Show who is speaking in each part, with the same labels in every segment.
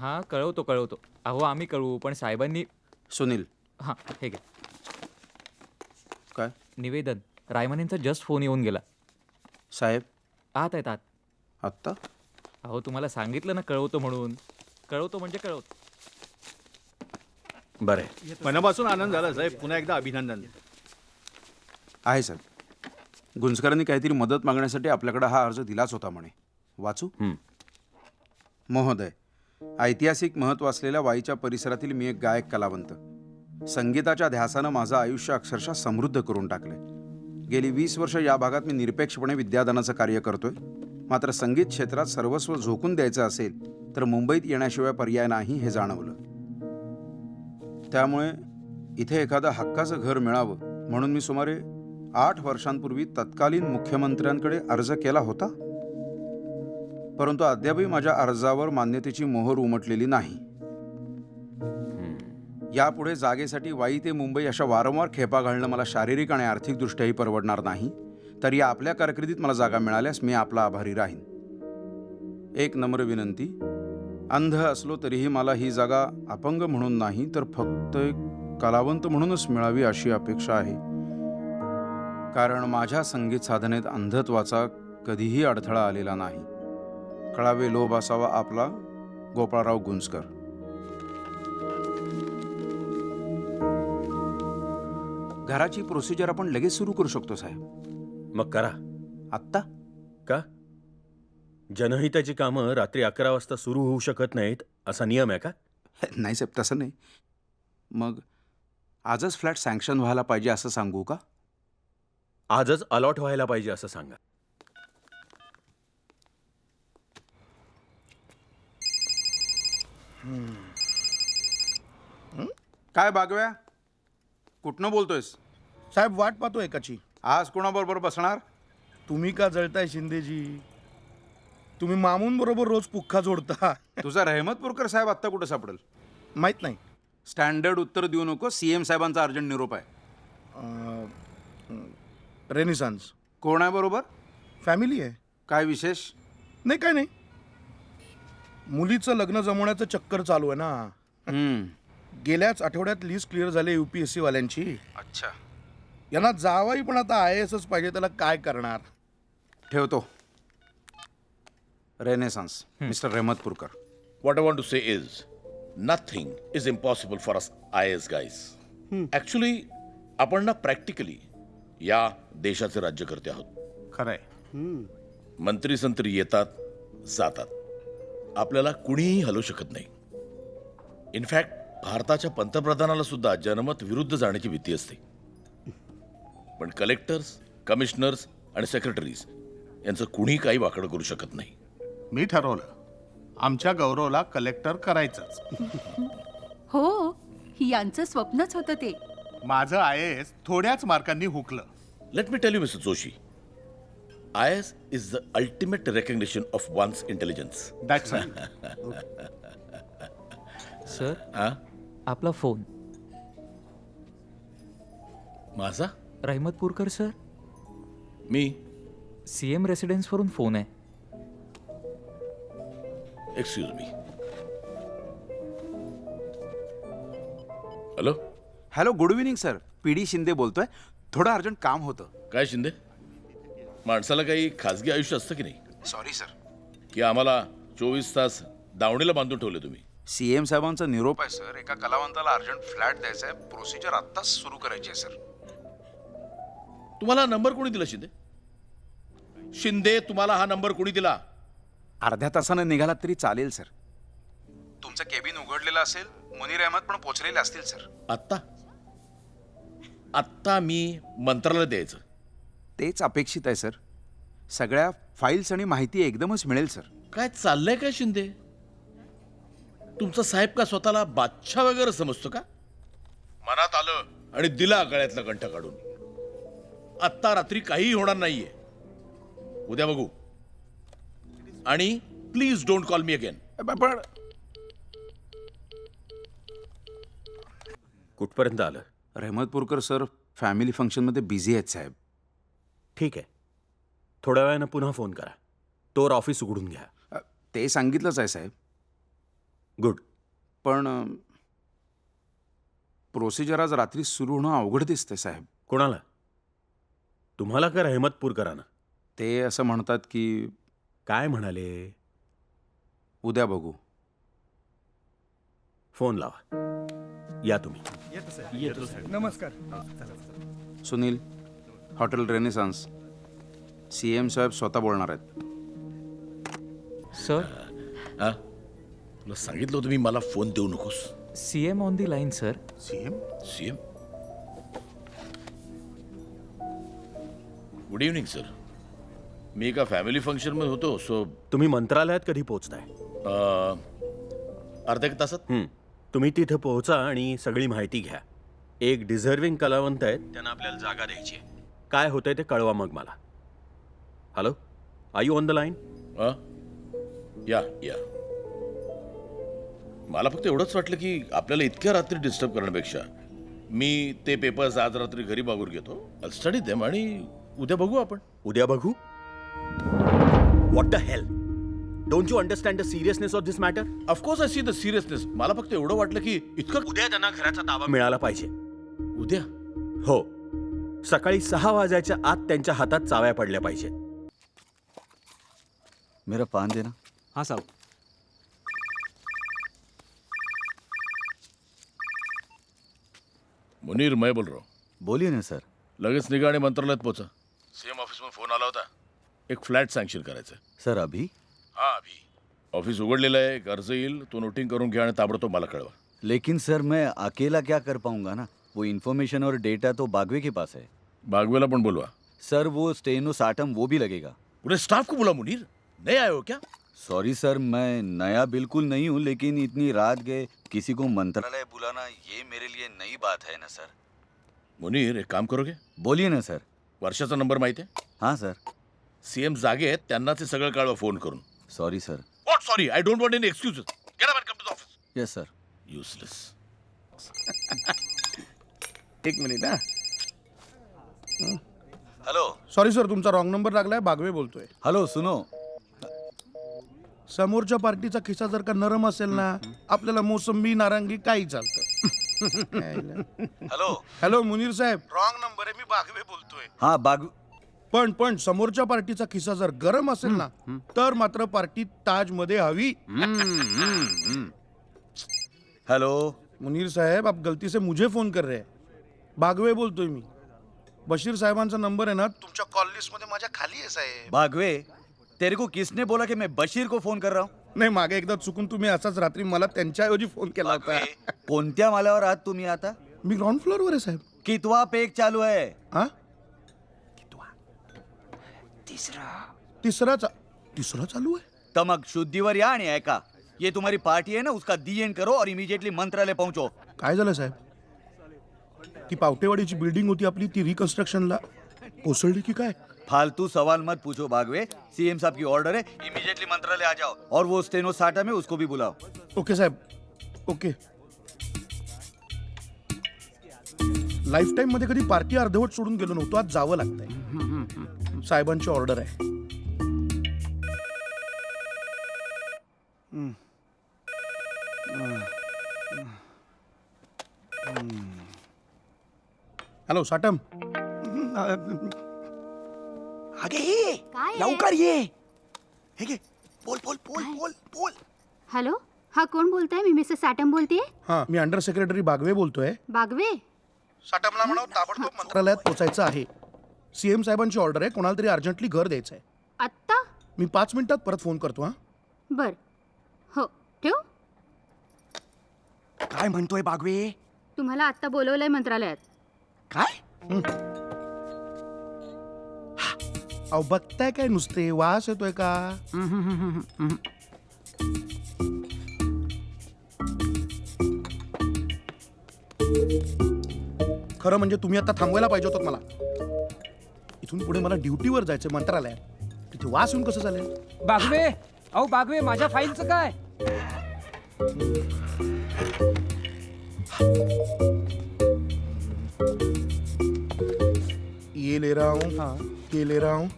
Speaker 1: हां कळवतो कळवतो. अहो आम्ही कळवू पण साहेबांनी
Speaker 2: सुनील.
Speaker 1: हां हे घ्या
Speaker 2: काय?
Speaker 1: निवेदन. रायमानेंचा जस्ट फोन येऊन गेला.
Speaker 2: साहेब.
Speaker 1: आत आहेत आत.
Speaker 2: आत्ता?
Speaker 1: अहो तुम्हाला सांगितलं ना कळवतो म्हणून. कळवतो म्हणजे कळवतो.
Speaker 3: बरं. आहे.
Speaker 4: मनापासून आनंद झाला साहेब. पुन्हा एकदा अभिनंदन.
Speaker 2: आहे साहेब. गुंजकरांनी काहीतरी मदत मागण्यासाठी आपल्याकडे हा अर्ज दिलाच होता म्हणे. वाचू?
Speaker 3: हं.
Speaker 2: महोदय. ऐतिहासिक महत्त्व असलेल्या वाईच्या परिसरातील मी एक गायक कलावंत. संगीताच्या ध्यासानं माझं आयुष्य अक्षरशः समृद्ध करून टाकले गेली वीस वर्ष या भागात मी निरपेक्षपणे विद्यादानाचं कार्य करतोय. मात्र संगीत क्षेत्रात सर्वस्व झोकून द्यायचं असेल तर मुंबईत येण्याशिवाय पर्याय नाही हे जाणवलं. त्यामुळे इथे एखादं हक्काचं घर मिळावं म्हणून मी सुमारे आठ वर्षांपूर्वी तत्कालीन मुख्यमंत्र्यांकडे अर्ज केला होता. परंतु अद्यापही माझ्या अर्जावर मान्यतेची मोहर उमटलेली नाही. यापुढे जागेसाठी वाई ते मुंबई अशा वारंवार खेपा घालणं मला शारीरिक आणि आर्थिकदृष्ट्याही परवडणार नाही. तर या आपल्या कारकिर्दीत मला जागा मिळाल्यास मी आपला आभारी राहीन. एक नम्र विनंती. अंध असलो तरीही मला ही जागा अपंग म्हणून नाही तर फक्त एक कलावंत म्हणूनच मिळावी अशी अपेक्षा आहे. कारण माझ्या संगीत साधनेत अंधत्वाचा कधीही अडथळा आलेला नाही. कळावे लोभ असावा आपला गोपाळराव गुंजकर. घराची प्रोसिजर आपण लगेच सुरू करू शकतो साहेब.
Speaker 3: मग करा.
Speaker 2: आत्ता?
Speaker 3: का? जनहिताची कामं रात्री अकरा वाजता सुरू होऊ शकत नाहीत असा नियम आहे का?
Speaker 2: नाही साहेब तसं नाही. मग आजच फ्लॅट सँक्शन व्हायला पाहिजे असं सांगू का?
Speaker 3: आजच अलॉट व्हायला पाहिजे असं सांगा.
Speaker 2: काय बागव्या? कुठनं बोलतोयस?
Speaker 5: साहेब वाट पाहतो एकाची.
Speaker 2: आज कोणाबरोबर बसणार?
Speaker 5: तुम्ही का जळताय शिंदेजी? तुम्ही मामून बरोबर रोज पुख्खा जोडता.
Speaker 2: तुझा रहमतपूरकर साहेब आत्ता कुठं सापडेल?
Speaker 5: माहीत नाही.
Speaker 2: स्टँडर्ड उत्तर देऊ नको सी एम साहेबांचा अर्जंट निरोप आहे.
Speaker 5: अं, रेनिसान्स
Speaker 2: कोण आहे बरोबर?
Speaker 5: फॅमिली आहे.
Speaker 2: काय विशेष?
Speaker 5: नाही काय नाही. मुलीचं लग्न जमवण्याचं चक्कर चालू आहे ना.
Speaker 2: हम्म,
Speaker 5: गेल्याच आठवड्यात लिस्ट क्लिअर झाली यू पी एस सी वाल्यांची.
Speaker 2: अच्छा.
Speaker 5: यांना जावाई पण आता आय एसच पाहिजे त्याला काय करणार?
Speaker 2: ठेवतो. Renaissance mister Rahmatpurkar
Speaker 6: What I want to say is, nothing is impossible for us IS guys. Actually, आपण ना प्रॅक्टिकली या देशाचे राज्यकर्ते आहोत.
Speaker 5: खरंय.
Speaker 6: मंत्री संत्री येतात जातात. आपल्याला कुणीही हलवू शकत नाही. इनफॅक्ट भारताच्या पंतप्रधानाला सुद्धा जनमत विरुद्ध जाण्याची भीती असते. पण कलेक्टर्स कमिशनर्स आणि सेक्रेटरीज यांचं कुणीही काही वाकडं करू शकत नाही.
Speaker 7: मी ठरवलं. आमच्या गौरवला कलेक्टर करायचंच.
Speaker 8: हो यांचं स्वप्नच होतं ते.
Speaker 7: माझं आय एस थोड्याच मार्कांनी हुकलं.
Speaker 6: Let me tell you, Mr. Joshi, IS is the ultimate recognition of one's intelligence.
Speaker 7: That's
Speaker 1: sir
Speaker 6: हा
Speaker 1: आपला फोन
Speaker 6: माझा?
Speaker 1: रहमतपूरकर सर
Speaker 6: मी?
Speaker 1: सी एम रेसिडेन्सवरून फोन आहे.
Speaker 6: Excuse me hello
Speaker 2: hello good evening sir P D Shinde बोलतोय. थोडं urgent काम होतं.
Speaker 6: काय शिंदे? माणसाला काही खाजगी आयुष्य असतं की नाही?
Speaker 2: सॉरी सर
Speaker 6: की आम्हाला चोवीस तास दावणीला बांधून ठेवले तुम्ही?
Speaker 2: सी एम साहेबांचा निरोप आहे सर एका कलावंताला अर्जंट फ्लॅट द्यायचा आहे. प्रोसिजर आत्ताच सुरू करायची आहे सर
Speaker 6: तुम्हाला नंबर कोणी दिला शिंदे? शिंदे तुम्हाला हा नंबर कोणी दिला?
Speaker 2: अर्ध्या तासानं निघालात तरी चालेल सर तुमचं केबिन उघडलेलं असेल मुनीर अहमद पण पोचलेले असतील सर
Speaker 6: आत्ता? आत्ता मी मंत्रालय द्यायचं.
Speaker 2: तेच अपेक्षित आहे सर. सगळ्या फाईल्स आणि माहिती एकदमच मिळेल सर.
Speaker 6: काय चाललंय काय शिंदे? तुमचा साहेब का स्वतःला बादशाह वगैरे समजतो का? मनात आलं आणि दिला गळ्यातला कंठ काढून. आत्ता रात्री काहीही होणार नाहीये. उद्या बघू. आणि please don't call me again
Speaker 2: पण
Speaker 3: कुठपर्यंत आलं?
Speaker 2: रहमतपूरकर सर फॅमिली फंक्शनमध्ये बिझी आहेत साहेब.
Speaker 3: ठीक आहे. थोड्या वेळानं पुन्हा फोन करा. तोवर ऑफिस उघडून घ्या.
Speaker 2: अ, ते सांगितलंच आहे साहेब.
Speaker 3: गुड.
Speaker 2: पण प्रोसिजर आज रात्री सुरू होणं अवघड दिसते साहेब.
Speaker 3: कोणाला? तुम्हाला का रहमतपूरकरांना
Speaker 2: ते असं म्हणतात की
Speaker 3: काय म्हणाले?
Speaker 2: उद्या बघू.
Speaker 3: फोन लावा. या तुम्ही.
Speaker 5: नमस्कार.
Speaker 2: Sunil. Hotel Renaissance. C M साहेब स्वतः बोलणार आहेत.
Speaker 1: सर?
Speaker 6: हा? तुला सांगितलं होतं मी मला फोन देऊ नकोस.
Speaker 1: C M on the line sir.
Speaker 7: CM
Speaker 6: CM good evening sir मी एका फॅमिली फंक्शनमध्ये होतो सो
Speaker 3: तुम्ही मंत्रालयात कधी पोहोचताय?
Speaker 6: अर्ध्या एक तासात.
Speaker 3: हं. तुम्ही तिथे पोहोचा आणि सगळी माहिती घ्या. एक डिझर्विंग कलावंत आहेत त्यांना आपल्याला जागा द्यायची आहे. काय होतंय ते कळवा मग मला. Hello I you on the line?
Speaker 6: या या. मला फक्त एवढंच वाटलं की आपल्याला इतक्या रात्री डिस्टर्ब करण्यापेक्षा मी ते पेपर्स आज रात्री घरी बागून घेतो. स्टडी देम आणि उद्या बघू आपण.
Speaker 3: उद्या बघू? What the hell don't you understand the seriousness of this matter
Speaker 6: of course I see the seriousness मला फक्त एवढं वाटलं की इतकं
Speaker 3: उद्या त्यांना घराचा ताबा मिळाला पाहिजे.
Speaker 6: उद्या?
Speaker 3: हो. सकाळी सहा वाजायच्या आत त्यांच्या हातात चाव्या पडल्या पाहिजेत.
Speaker 9: मेरा पान देना
Speaker 1: हां साहेब.
Speaker 6: मुनीर मैं बोल रहा हूँ.
Speaker 9: बोलिए ना सर.
Speaker 6: लगेच निघा आणि मंत्रालयात पोचा सीएम ऑफिसमध्ये फोन आला होता. एक फ्लॅट सँक्शन करायचं.
Speaker 9: सर अभी?
Speaker 6: हा अभि. ऑफिस उघडलेलं आहे एक अर्ज येईल तो नोटिंग करून घ्या आणि ताबडतोब मला कळवा.
Speaker 9: लेकिन सर मैं अकेला क्या कर पाऊंगा ना? वो इन्फॉर्मेशन और डेटा तो बागवे के पास है।
Speaker 6: बागवेला पण बोलवा।
Speaker 9: सर वो स्टेनो साटम वो भी लगेगा।
Speaker 6: पूरे स्टाफ को बोला मुनीर। नहीं आए हो क्या?
Speaker 9: सॉरी सर मैं नया बिल्कुल नहीं हूँ लेकिन इतनी रात गए किसी को मंत्रालय बुलाना ये मेरे लिए नई बात है ना सर
Speaker 6: मुनीर एक काम करोगे?
Speaker 9: बोलिए ना सर
Speaker 6: वर्षाचा नंबर माहिती आहे
Speaker 9: हाँ सर
Speaker 6: सीएम जागे आहेत त्यांना ते सगळं कळवा फ़ोन करून.
Speaker 9: Sorry sir
Speaker 6: what sorry I don't want any excuses get up come to office
Speaker 9: yes sir
Speaker 6: useless
Speaker 5: एक मिनिट हा.
Speaker 9: हेलो
Speaker 5: सॉरी सर तुमचा रॉंग नंबर लागलाय बागवे बोलतोय.
Speaker 9: हेलो सुनो.
Speaker 5: समोरच्या पार्टीचा खिसा जर का नरम असेल ना आपल्याला मोसंबी नारंगी काही चालतं.
Speaker 9: हेलो
Speaker 5: हॅलो मुनीर साहेब. रॉंग नंबर आहे मी बागवे बोलतोय.
Speaker 9: हाँ बाग
Speaker 5: पण पण समोरच्या पार्टीचा खिसा जर गरम असेल ना तर मात्र पार्टी ताजमध्ये हवी
Speaker 9: हेलो
Speaker 5: मुनीर साहेब आप गलती से मुझे फोन कर रहे हैं. बागवे बोलतोय मी. बशीर साहेबांचा नंबर आहे ना तुमच्या कॉल लिस्टमध्ये माझ्या खाली आहे साहेब.
Speaker 9: बागवे तेरे को किसने बोला कि मैं बशीर को फोन कर रहा हूँ?
Speaker 5: नाही मागे एकदा चुकून तुम्ही असाच रात्री मला त्यांच्याऐवजी फोन केला होता.
Speaker 9: कोणत्या माल्यावर आहात तुम्ही आता?
Speaker 5: मी ग्राउंड फ्लोअरवर आहे साहेब.
Speaker 9: कितवा पेक चालू आहे?
Speaker 5: हा? तिसरा. चा- तिसरा चालू आहे?
Speaker 9: तर मग शुद्धीवर या आणि ऐका. ये तुम्हारी पार्टी है ना उसका दी एंड करो और इमीडिएटली मंत्रालय पहुंचो.
Speaker 5: काय झालं साहेब? ती पावटेवाडीची बिल्डिंग होती आपली ती रिकन्स्ट्रक्शनला कोसळली की काय?
Speaker 9: फालतू सवाल मत पूछो बागवे. सीएम साहब की ऑर्डर है. इमीडिएटली मंत्रालय आ जाओ. और वो स्टेनो साटा में उसको भी बुलाओ.
Speaker 5: ओके साहेब. ओके लाईफ टाईममध्ये कधी पार्टी अर्धवट सोडून गेलो नव्हतो आज जावं लागतंय. साहेबांची ऑर्डर आहे. हॅलो साटम
Speaker 10: लवकर
Speaker 9: ये. हे घे. बोल बोल बोल बोल बोल.
Speaker 10: हॅलो हा कोण बोलताय? मी मिसेस साटम बोलतेय?
Speaker 5: हा मी अंडर सेक्रेटरी बागवे बोलतोय.
Speaker 10: बागवे?
Speaker 5: साटमला म्हणा ताबडतोब मंत्रालयात पोचायचं आहे. सीएम साहेबांची ऑर्डर आहे कोणाला तरी अर्जंटली घर द्यायचं आहे
Speaker 10: आत्ता?
Speaker 5: मी पाच मिनिटात परत फोन करतो हा.
Speaker 10: बर. हो ठेव?
Speaker 9: काय म्हणतोय बागवे?
Speaker 10: तुम्हाला आत्ता बोलवलंय मंत्रालयात.
Speaker 9: काय?
Speaker 5: अहो बघताय काय नुसते? वास येतोय का? खरं म्हणजे तुम्ही आता थांबवायला पाहिजे होतात मला. इथून पुढे मला ड्युटीवर जायचं मंत्रालयात. तिथे वास येऊन कसं चालेल?
Speaker 11: बागवे! अहो बागवे माझ्या फाईलचं काय?
Speaker 5: ले रहा हूँ ये ले रहा हूँ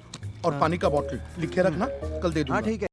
Speaker 5: और पानी का बॉटल लिखे रखना कल दे दूंगा।
Speaker 9: ठीक है।